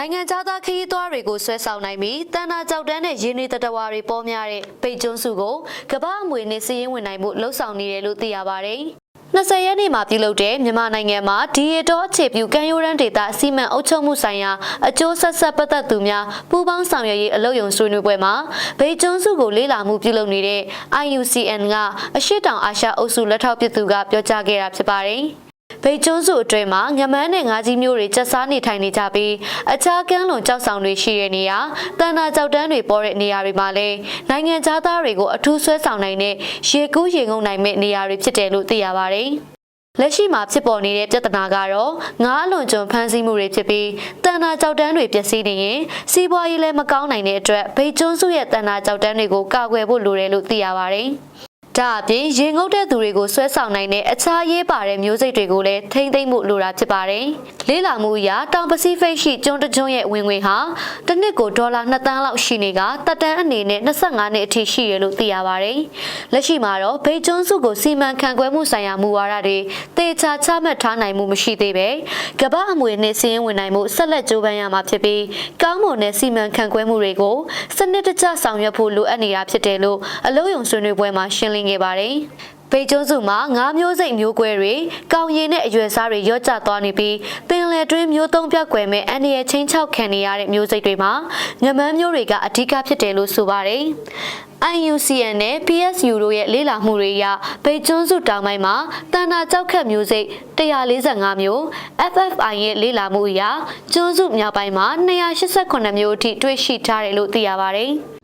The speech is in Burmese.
နိုင်ငံခြားသားခရီးသွားတွေကိုဆွဲဆောင်နိုင်ပြီးတန်တာကြောက်တန်းနဲ့ရင်းနှီးတတဝါတွေပေါ်များတဲ့ပိတ်ကျွန်းစုကိုကမ္ဘာအမွေနဲ့စည်ရင်းဝင်နိုင်မှုလှုံ့ဆော်နေတယ်လို့သိရပါတယ်။20ရက်နေ့မှာပြုလုပ်တဲ့မြန်မာနိုင်ငံမှာဒီရတော့အခြေပြုကံရိုးရန်ဒေတာအစီမံအုပ်ချုပ်မှုဆိုင်ရာအကျိုးဆက်ဆက်ပတ်သက်သူများပူးပေါင်းဆောင်ရွက်ရေးအလုပ်ရုံဆွေးနွေးပွဲမှာဗေကျွန်းစုကိုလေ့လာမှုပြုလုပ်နေတဲ့ IUCN ကအရှိတောင်အာရှအုပ်စုလက်ထောက်ပြည်သူကပြောကြားခဲ့တာဖြစ်ပါတယ်။ ဗိတ်ကျွန်းစုအတွင်းမှာငမန်းနဲ့ငါးကြီးမျိုးတွေကျက်စားနေထိုင်နေကြပြီးအခြားကမ်းလွန်ကြောက်ဆောင်တွေရှိတဲ့နေရာတန်တာကြောက်တန်းတွေပေါ်တဲ့နေရာတွေမှာလည်းနိုင်ငံသားသားတွေကိုအထူးဆွဲဆောင်နိုင်တဲ့ရေကူးရေငုံနိုင်မဲ့နေရာတွေဖြစ်တယ်လို့သိရပါတယ်။လက်ရှိမှာဖြစ်ပေါ်နေတဲ့ပြဿနာကတော့ငါးအလွန်ကျွံဖမ်းဆီးမှုတွေဖြစ်ပြီးတန်တာကြောက်တန်းတွေပျက်စီးနေရင်စီးပွားရေးလည်းမကောင်းနိုင်တဲ့အတွက်ဗိတ်ကျွန်းစုရဲ့တန်တာကြောက်တန်းတွေကိုကာကွယ်ဖို့လိုတယ်လို့သိရပါတယ်။ ဒါအပြင်ရေငုပ်တဲ့သူတွေကိုဆွဲဆောင်နိုင်တဲ့အခြားရေးပါတဲ့မျိုးစိတ်တွေကိုလည်းထိမ့်သိမ့်မှုလိုတာဖြစ်ပါတယ်။လေးလာမှုအရတောင်ပစိဖိတ်ရှိကျွန်းတစ်ကျွန်းရဲ့ဝင်ငွေဟာတစ်နှစ်ကိုဒေါ်လာ2သန်းလောက်ရှိနေကတက်တန်းအနေနဲ့25နှစ်အထိရှိရလို့သိရပါတယ်။လက်ရှိမှာတော့ဗိတ်ကျွန်းစုကိုစီမံခန့်ခွဲမှုဆိုင်ရာမူဝါဒတွေတေချာချမှတ်ထားနိုင်မှုမရှိသေးပဲကမ္ဘာအမွေနဲ့စီးရင်ဝင်နိုင်မှုဆက်လက်ကြိုးပမ်းရမှာဖြစ်ပြီးကောင်းမွန်တဲ့စီမံခန့်ခွဲမှုတွေကိုစနစ်တကျဆောင်ရွက်ဖို့လိုအပ်နေတာဖြစ်တယ်လို့အလို့ယုံဆွေးနွေးပွဲမှာရှင်းလင်းခဲ့ပါတယ်။ပေကျွန်းစုမှာငါးမျိုးစိတ်မျိုးကွဲတွေကောင်းရည်နဲ့အရွယ်စားတွေရော့ကျသွားနေပြီးပင်လယ်တွင်းမျိုးသုံးပြောက်ကွယ်မဲ့အန်ဒီရဲ့ချင်းချောက်ခံနေရတဲ့မျိုးစိတ်တွေမှာငမန်းမျိုးတွေကအဓိကဖြစ်တယ်လို့ဆိုပါတယ်။ IUCN နဲ့ PSU တို့ရဲ့လေ့လာမှုတွေအရဗိတ်ကျွန်းစုတောင်ပိုင်းမှာတန်တာကြောက်ခတ်မျိုးစိတ်145မျိုး FFI ရဲ့လေ့လာမှုအရကျွန်းစုမြောက်ပိုင်းမှာ288မျိုးအထိတွေ့ရှိထားတယ်လို့သိရပါတယ်။